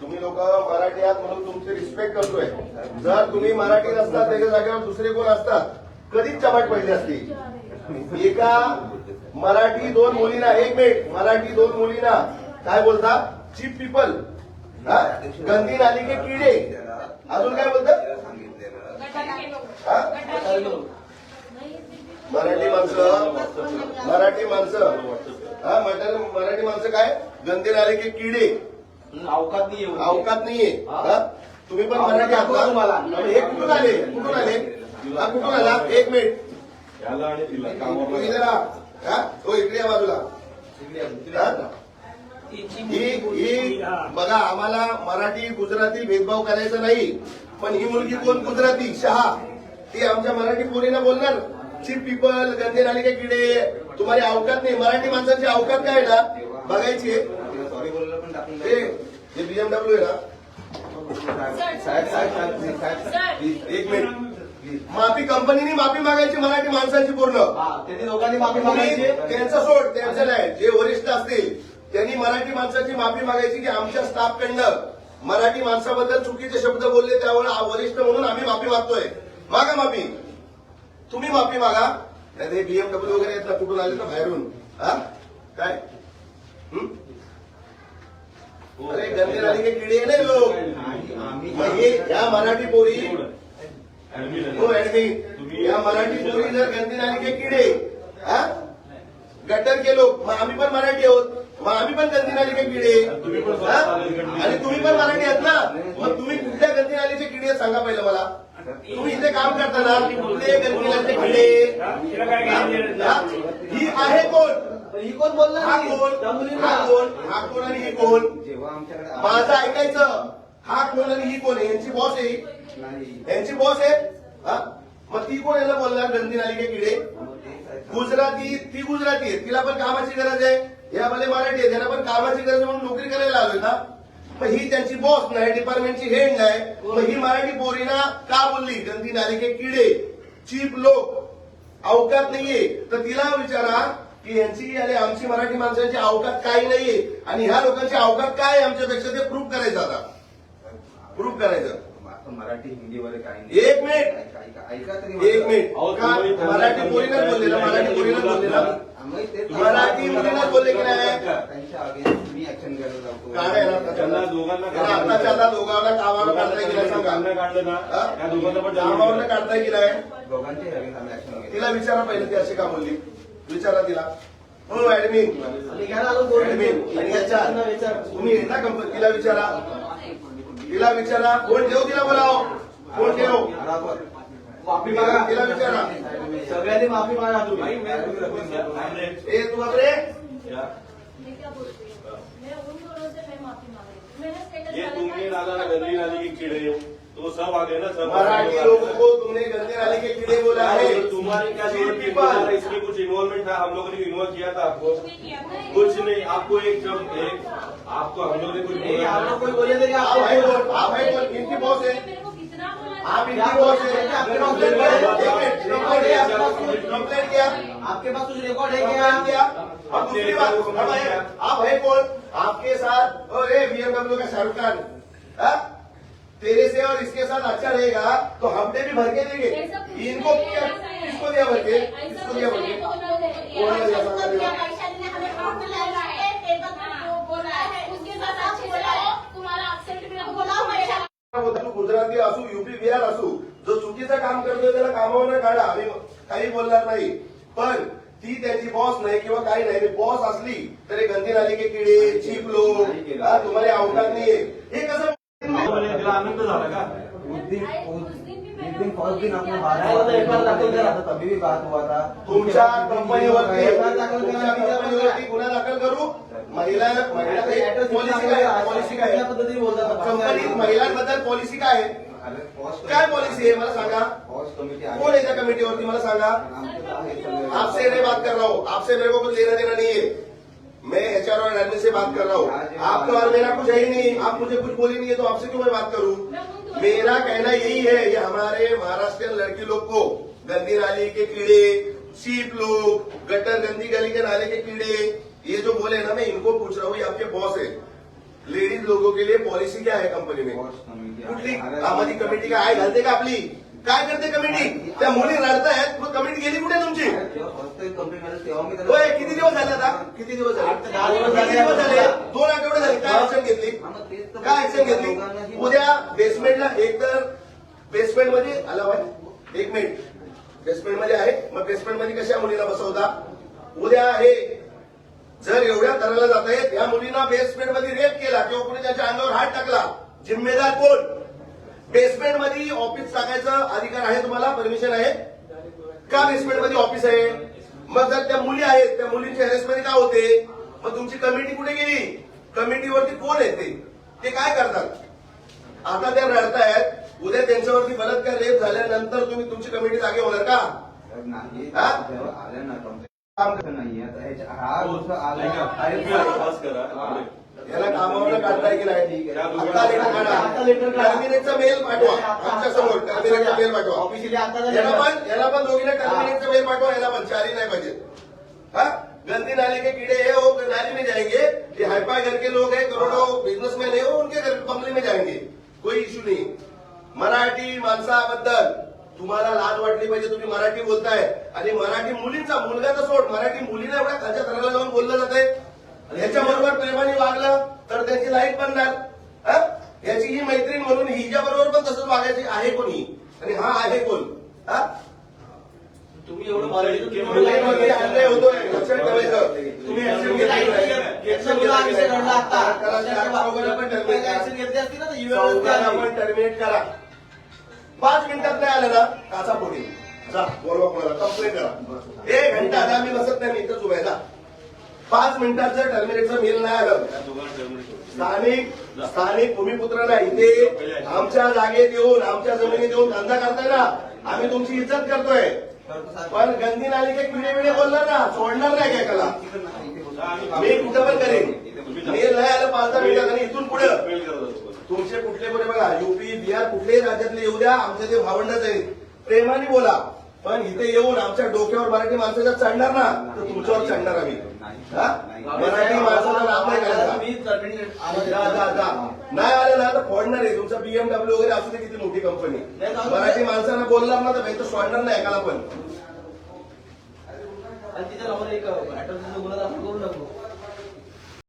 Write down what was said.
तुम्ही लोक मराठी आहात म्हणून तुमची रिस्पेक्ट करतोय. जर तुम्ही मराठी नसतात त्याच्या जागेवर दुसरे कोण असतात? कधीच चपाट पडली असती. एका मराठी दोन मुलींना एक मिनिट मराठी दोन मुलींना काय बोलता? चीप पीपल गंदी नाली के किडे? अजून काय बोलतात मराठी माणसं मराठी माणसं. हा मराठी मराठी माणसं काय? गंदी नाली के किडे? अवकात नाही येऊ अवकात नाहीये. हा? तुम्ही पण मराठी आहात. आणि हे कुठून आले? कुठून आले? हा कुठून आला? एक मिनिट. याला आणि तिला. तू हा? तो इकडे या बाजूला. हा? ही ही बघा आम्हाला मराठी गुजराती भेदभाव करायचा नाही. पण ही मुलगी कोण? गुजराती. शहा. ती आमच्या मराठी पोरीनं बोलणार. चीप पीपल गंदे नाली के किडे. तुम्हाला अवकात नाही. मराठी माणसाची अवकात काय ना? बघायची. पण टाकून ते जे बीएमडब्ल्यू आहे ना साहेब साहेब साहेब साहेब प्लीज एक मिनिट. माफी कंपनीने माफी मागायची मराठी माणसाची पूर्ण. हा त्यांनी दोघांनी माफी मागायची. त्यांचं सोड त्यांचं नाही. जे वरिष्ठ असतील त्यांनी मराठी माणसाची माफी मागायची की आमच्या स्टाफकडनं मराठी माणसाबद्दल चुकीचे शब्द बोलले त्यामुळे आ- वरिष्ठ म्हणून आम्ही माफी मागतोय. मागा माफी. तुम्ही माफी मागा. नाही हे बीएमडब्ल्यू वगैरे आहेत ना कुठून आले ना बाहेरून. हा? काय हं? अरे के किडे नाही लोक मग हे या मराठी पोरी. हो ऍडमिन. या मराठी पोरी जर गंदी नाली के किडे हा? गटर के लोक. मग आम्ही पण मराठी आहोत. मग आम्ही पण गंदी नाली के किडे हा? आणि तुम्ही पण मराठी आहात ना? मग तुम्ही कुठल्या गंदी नालीचे किडे सांगा पहिलं मला. तुम्ही इथे काम करताना कुठले गंदी नालीचे किडे? हा? हा? ही आहे कोण? ही कोण बोलणार हा नाही? कोण? मुलींना. हा कोण? हा कोण आणि ही कोण? जेव्हा आमच्याकडे माझं ऐकायचं हा कोण आणि ही कोण? आहे यांची बॉस आहे. नाही. यांची बॉस आहे. हा? मग ती कोण याला बोलणार? गंदी नाली के किडे. मग गुजराती ती गुजराती आहे. तिला पण कामाची गरज आहे. या भले मराठी आहे. त्यांना पण कामाची गरज आहे म्हणून नोकरी करायला आलोय ना. मग ही त्यांची बॉस नाही डिपार्टमेंटची हेड नाही मग ही मराठी पोरीना का बोलली? गंदी नाली के किडे. चीप लोक. अवकात नाहीये. तर तिला विचारा की यांची आणि आमची मराठी माणसांची अवकात काही नाहीये. आणि ह्या लोकांची अवकात काय आमच्यापेक्षा ते प्रूव्ह करायचं आता. प्रूव्ह करायचं. मराठी हिंदी वगैरे काही नाही. एक मिनिट ऐका एक मिनिट मराठी पोरीनं बोलले ना? मराठी पोरीनं बोलले ना? मराठी मुलींना बोलले की नाही? त्यांना दोघांना कामावर काढताय की नाही सांगा. काढलं काढलं ना? हा? त्या दोघांना पण कामावर काढताय की नाही? दोघांचे against आम्ही ऍक्शन घेतो तिला विचारा पहिलं ती अशी का बोलली? विचारा तिला. हो ऍडमिन ऍडमिन आणि याच्या तुम्ही येता कंपनी तिला विचारा. तिला विचारा. कोण ठेव तिला बोलाव? कोण ठेव. माफी मागा. तिला विचारा. सगळ्यांनी माफी मागा तुम्ही. ए तू बापरे. मैं क्या बोलती. मैं उन दोनों से मैं माफी मांग रही मैंने स्टेटस ये डाला तुमने था, डाला ना गंदी नाली की कीड़े तो सब आ गए ना सब मराठी लोगों को तुमने गंदे नाले के कीड़े बोला है तो तुम्हारी क्या ज़रूरत इसमें कुछ इन्वॉल्वमेंट था? हम लोगों ने इन्वॉल्व किया था आपको? किया कुछ नहीं आपको एक जब एक आपको हम लोग ने कुछ नहीं बोला आप लोग कोई बोले थे कि आप आपको है आप है कौन इनकी बॉस है। आप? इनकी बॉस है। आपके पास कंप्लेंट किया? कंप्लेंट किया आपके पास कुछ रिकॉर्ड है क्या? किया अब दूसरी बात है, आप है कौन? आपके साथ अरे बीएमडब्ल्यू का शाहरुख खान। हाँ? तेरे से और इसके साथ अच्छा रहेगा तो हमने भी भर के देंगे। ऐसा कुछ इनको नहीं है, क्या ऐसा है। किसको दिया भर के? ऐसा किसको कुछ दिया भर नहीं, के? बहुत लोगों को दिया। कौन है। दिया ऐसा भर कुछ के? नहीं, वैशाली ने हमें बहुत बुलाया है, टेबल पे वो बोला है, उसके साथ अच्छे से रहो, तुम्हारा absent भी रहो, बोला वैशाली तू गुजराती असू युपी बिहार असू जो चुकीचं काम करतोय त्याला कामावर काढा आम्ही काही बोलणार नाही पण ती त्याची बॉस नाही किंवा काही नाही बॉस असली तरी गंदी नाली के किडे चीप लोक हा, तुम्हाला अवकाश नाहीये हे। कसं तिला आनंद झाला का? उस दिन आए, उस उस दिन भी जिस मैंने दिन फर्स्ट दिन आपने बात आया हुआ था, एक बार दाखल करा था तभी भी बात हुआ था तुमच्या कंपनीवरती एक बार दाखल तुमच्या करा, बिजा कंपनीवरती गुन्हा दाखल करू. महिला महिला पॉलिसी काय? आहे? पॉलिसी काय कुठल्या आहे? पद्धतीने बोलतात आपण? कंपनीत महिलांबद्दल पॉलिसी काय? आहे काय पॉलिसी आहे? मला सांगा. पॉस्ट कमिटी कोण आहे त्या कमिटीवरती मला सांगा. आपसे नहीं बात कर रहा हूँ. आपसे मेरे को कुछ लेना देना नहीं है. मैं एचआर और एडमिन से बात कर रहा हूँ। आपका और मेरा कुछ है ही नहीं। आप मुझे कुछ बोली नहीं है तो आपसे क्यों मैं बात करूँ? मेरा कहना यही है ये हमारे महाराष्ट्रियन लड़की लोग को गंदी नाली के कीड़े सीप लोग गटर गंदी गली के नाले के कीड़े ये जो बोले ना मैं इनको पूछ रहा हूँ ये आपके बॉस है। लेडीज़ लोगों के लिए पॉलिसी क्या है कंपनी में? कमिटी कुठली कमिटी काय आहे घालते का आपली। काय करते कमिटी त्या मुली रडतायत मग कमिटी गेली कुठे तुमची? होय किती दिवस झाले आता? किती दिवस झाले? दिवस किती दिवस झाले. दोन आठवडे झाले. काय ऍक्शन घेतली? काय ऍक्शन घेतली? उद्या बेसमेंटला एक तर बेसमेंटमध्ये आला बाय एक मिनिट बेसमेंटमध्ये आहे. मग बेसमेंटमध्ये कशा मुलीला बसवता? उद्या हे जर एवढ्या करायला जात आहेत या मुलींना बेसमेंटमध्ये रेप केला किंवा कोणी त्याच्या अंगावर हात टाकला जिम्मेदार कोण? मध्ये ऑफिस टाकायचा अधिकार आहे तुम्हाला? परमिशन आहे? का बेसमेंटमध्ये ऑफिस आहे? मग जर त्या मुली आहेत त्या मुलींच्या मध्ये काय होते? मग तुमची कमिटी कुठे गेली? कमिटीवरती कोण येते ते? काय करतात? आता त्या रडतायत. उद्या त्यांच्यावरती बलात्कार रेप झाल्यानंतर तुम्ही तुमची कमिटी जागे होणार का? नाही. हा? आल्या ना हा? आहे. हा. याला कामावर काढताय की नाही? ठीक आहे. आता लेटर काढा. टर्मिनेटचा मेल पाठवा. आमच्यासमोर टर्मिनेटचा मेल पाठवा. ऑफिशियली आता. याला पण याला पण दोघींना टर्मिनेटचा मेल पाठवा. याला पण. चारी नाही पाहिजे. हा? गंदी नाले के कीड़े है वो नाली में जाएंगे. ये हाईफाई घर के लोग हैं करोड़ों बिजनेसमैन है वो उनके घर बंगले में जाएंगे. कोई इश्यू नहीं. मराठी माणसाबद्दल तुम्हाला लाज वाटली पाहिजे तुम्ही मराठी बोलताय. आणि मराठी मुलींचा मुलगा तर सोड. मराठी मुलीला एवढ्या खालच्या थराला जाऊन बोललं जाते ह्याच्याबरोबर प्रेमाने वागलं तर त्यांची लाईफ बनणार? याची ही मैत्रीण म्हणून हिच्या बरोबर पण तसंच वागायची आहे कोणी? आणि हा आहे कोण? हा? तुम्ही एवढं. अन्याय होतोय लक्षात ठेवायचं. ऍक्शन लाइट घेतली आली. टर्मिनेट करा पाच मिनिटात नाही आलं ना काचा पोटी जा बोलवा कोणाला. कंप्लेंट करा. एक घंटा आता आम्ही बसत नाही मी इथंच उभा जा. पाच मिनिटाचं टर्मिनेटचं मेल नाही आलं. स्थानिक स्थानिक भूमिपुत्रांना इथे आमच्या जागेत येऊन आमच्या जमिनीत येऊन धंदा करताय ना आम्ही तुमची इज्जत करतोय. पण गंदी नाली काही पिढे पिढे बोलणार ना सोडणार नाही काय कला मी कुठं पण करेन. मेल नाही आलं पाच दहा मिनिटात आणि इथून पुढे. तुमचे कुठले कुठे बघा युपी बिहार कुठल्याही राज्यातले येऊ द्या आमचे ते भावंडच आहेत प्रेमाने बोला. पण इथे येऊन आमच्या डोक्यावर मराठी माणसाच्या चढणार ना तर तुमच्यावर चढणार आम्ही. मराठी माणसाचा नाव नाही करायचा तुम्ही terminate आवाज जा जा जा. नाही आलं ना तर फोडणार आहे. तुमचं बीएमडब्ल्यू वगैरे असू दे किती मोठी कंपनी. मराठी माणसानं बोलणार ना तर भाई तो सोडणार नाही एकाला पण. आणि तिच्या नावावर एक ऍटर्नचा गुन्हा दाखल करू नको.